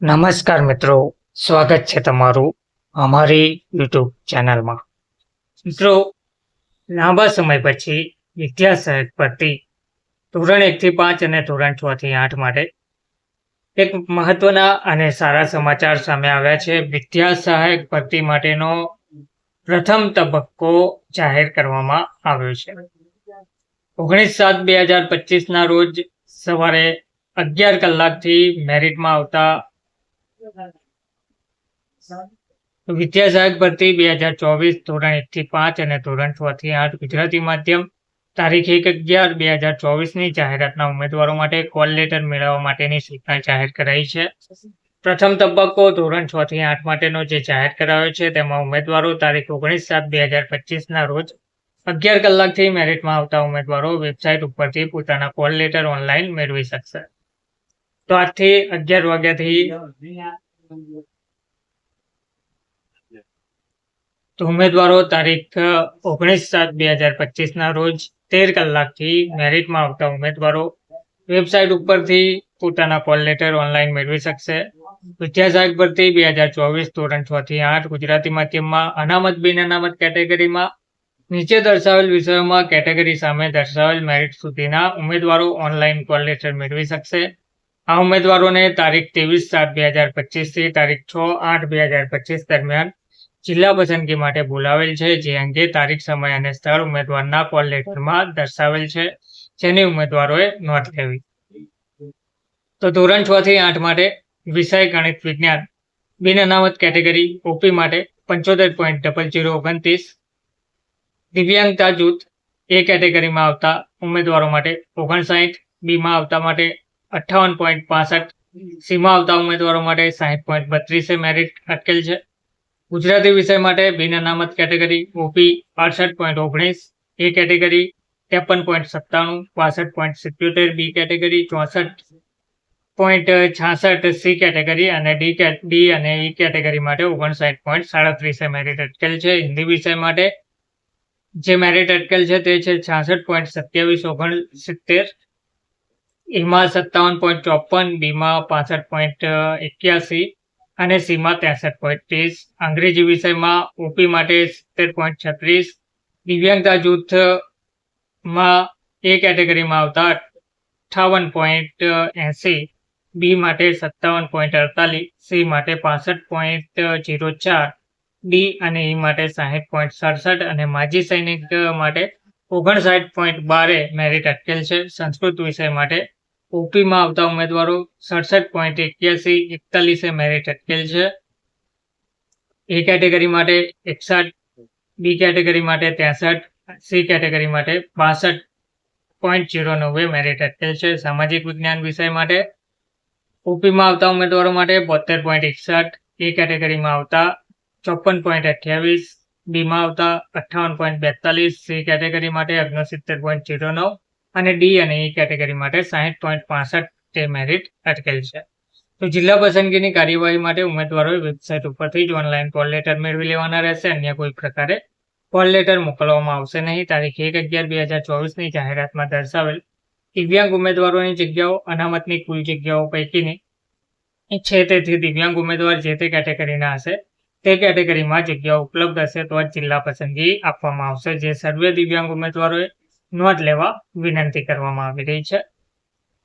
નમસ્કાર મિત્રો, સ્વાગત છે તમારું અમારી યુટ્યુબ ચેનલમાં. મિત્રો, લાંબા સમય પછી વિદ્યા સહાયક ભરતી ધોરણ એકથી પાંચ અને ધોરણ છ થી આઠ માટે એક મહત્વના અને સારા સમાચાર સામે આવ્યા છે. વિદ્યા સહાયક ભરતી માટેનો પ્રથમ તબક્કો જાહેર કરવામાં આવ્યો છે. ઓગણીસ સાત બે હજાર પચીસના રોજ સવારે અગિયાર કલાકથી મેરિટમાં આવતા વિદ્યા સહાયક ભરતી બે હજાર ચોવીસ ધોરણ એક થી પાંચ અને ધોરણ છ થી આઠ ગુજરાતી માધ્યમ. તારીખ એક અગિયાર બે હજાર ચોવીસની જાહેરાતના ઉમેદવારો માટે કોલ લેટર મેળવવા માટેની સૂચના જાહેર કરાઈ છે. પ્રથમ તબક્કો ધોરણ છ થી આઠ માટેનો જે જાહેર કરાયો છે, તેમાં ઉમેદવારો તારીખ ઓગણીસ સાત બે હજાર પચીસના રોજ અગિયાર કલાકથી મેરિટમાં આવતા ઉમેદવારો વેબસાઇટ ઉપરથી પોતાના કોલ લેટર ઓનલાઈન મેળવી શકશે. તો આજથી અગિયાર વાગ્યાથી તો ઉમેદવારો તારીખ ઓગણીસ સાત બે હજાર પચીસના રોજ તેર કલાકથી મેરિટમાં આવતા ઉમેદવારો વેબસાઇટ ઉપરથી પોતાના કોલ લેટર ઓનલાઈન મેળવી શકશે. વિદ્યા સહાયક ભરતી બે હજાર ચોવીસ ધોરણ છ થી આઠ ગુજરાતી માધ્યમમાં અનામત બિન અનામત કેટેગરીમાં નીચે દર્શાવેલ વિષયોમાં કેટેગરી સામે દર્શાવેલ મેરિટ સુધીના ઉમેદવારો ઓનલાઈન કોલ લેટર મેળવી શકશે. આ ઉમેદવારોને તારીખ ત્રેવીસ સાત બે હજાર પચીસથી તારીખ છ આઠ બે હજાર પચીસ દરમિયાન જિલ્લા પસંદગી માટે બોલાવેલ છે. જે અંગે તારીખ, સમય અને સ્થળ ઉમેદવારના કોલ લેટરમાં દર્શાવેલ છે. જેની ઉમેદવારોએ નોંધ લેવી. તો ધોરણ છ થી આઠ માટે વિષય ગણિત વિજ્ઞાન બિન અનામત કેટેગરી ઓપી માટે પંચોતેર પોઈન્ટ ડબલ જીરો ઓગણત્રીસ દિવ્યાંગતા જૂથ એ કેટેગરીમાં આવતા ઉમેદવારો માટે ઓગણસાઠ, બીમાં આવતા માટે અઠ્ઠાવન પોઈન્ટ પાસઠ. સીમા આવતા ઉમેદવારો માટે સાહીઠ પોઈન્ટ બત્રીસે મેરિટ અટકેલ છે. ગુજરાતી વિષય માટે બિન અનામત કેટેગરી ઓપી અડસઠ પોઈન્ટ ઓગણીસ એ કેટેગરી ત્રેપન પોઈન્ટ સત્તાણું, પાસઠ પોઈન્ટ સિત્યોતેર બી કેટેગરી ચોસઠ પોઈન્ટ છાસઠ સી કેટેગરી અને ડી ડી અને ઈ કેટેગરી માટે ઓગણસાઠ પોઈન્ટ સાડત્રીસે મેરિટ અટકેલ છે. હિન્દી વિષય માટે જે મેરિટ અટકેલ છે તે છે છાસઠ પોઈન્ટ સત્યાવીસ ઓગણસિત્તેર. એમાં સત્તાવન પોઈન્ટ ચોપન, બીમાં પાસઠ પોઈન્ટ એક્યાસી અને સીમાં ત્રેસઠ પોઈન્ટ ત્રીસ. અંગ્રેજી વિષયમાં ઓપી માટે સિત્તેર પોઈન્ટ છત્રીસ. દિવ્યાંગતા જૂથમાં એ કેટેગરીમાં આવતા અઠાવન પોઈન્ટ એંસી. બી માટે સત્તાવન પોઈન્ટ અડતાલીસ. સી માટે પાસઠ પોઈન્ટ જીરો ચાર. ડી અને ઈ માટે સાહીઠ પોઈન્ટ સડસઠ અને માજી સૈનિક માટે ઓગણસાઠ પોઈન્ટ બારે મેરિટ અટકેલ છે. સંસ્કૃત વિષય માટે ઓપીમાં આવતા ઉમેદવારો સડસઠ પોઈન્ટ એક્યાસી એકતાલીસે મેરિટ અટકેલ છે. એ કેટેગરી માટે એકસઠ, બી કેટેગરી માટે ત્રેસઠ, સી કેટેગરી માટે બાસઠ પોઈન્ટ જીરો નવ્વે મેરિટ અટકેલ છે. સામાજિક વિજ્ઞાન વિષય માટે ઓપીમાં આવતા ઉમેદવારો માટે બોતેર પોઈન્ટ એકસઠ, એ કેટેગરીમાં આવતા ચોપન પોઈન્ટ અઠ્યાવીસ, બીમાં આવતા અઠ્ઠાવન પોઈન્ટ બેતાલીસ, સી કેટેગરી માટે ઓગણસિત્તેર પોઈન્ટ જીરો નવ. અને ડી અને ઈ કેટેગરી માટે સાહીઠ પોઈન્ટ પાસઠ તે મેરિટ અટકેલ છે. તો જિલ્લા પસંદગીની કાર્યવાહી માટે ઉમેદવારોએ વેબસાઇટ ઉપરથી જ ઓનલાઈન કોલ લેટર મેળવી લેવાના રહેશે. અન્ય કોઈ પ્રકારે કોલ લેટર મોકલવામાં આવશે નહીં. તારીખ એક અગિયાર બે હજાર ચોવીસની જાહેરાતમાં દર્શાવેલ દિવ્યાંગ ઉમેદવારોની જગ્યાઓ, અનામતની કુલ જગ્યાઓ પૈકીની છે તેથી દિવ્યાંગ ઉમેદવાર જે તે કેટેગરીના હશે, તે કેટેગરીમાં જગ્યાઓ ઉપલબ્ધ હશે તો જ જિલ્લા પસંદગી આપવામાં આવશે. જે સર્વે દિવ્યાંગ ઉમેદવારોએ નોંધ લેવા વિનંતી કરવામાં આવી રહી છે.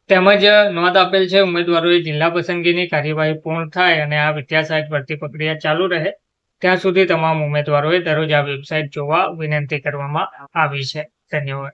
તેમજ નોંધ આપેલ છે, ઉમેદવારોએ જિલ્લા પસંદગીની કાર્યવાહી પૂર્ણ થાય અને આ વિદ્યા સહાયક ભરતી પ્રક્રિયા ચાલુ રહે, ત્યાં સુધી તમામ ઉમેદવારોએ દરરોજ આ વેબસાઇટ જોવા વિનંતી કરવામાં આવી છે. ધન્યવાદ.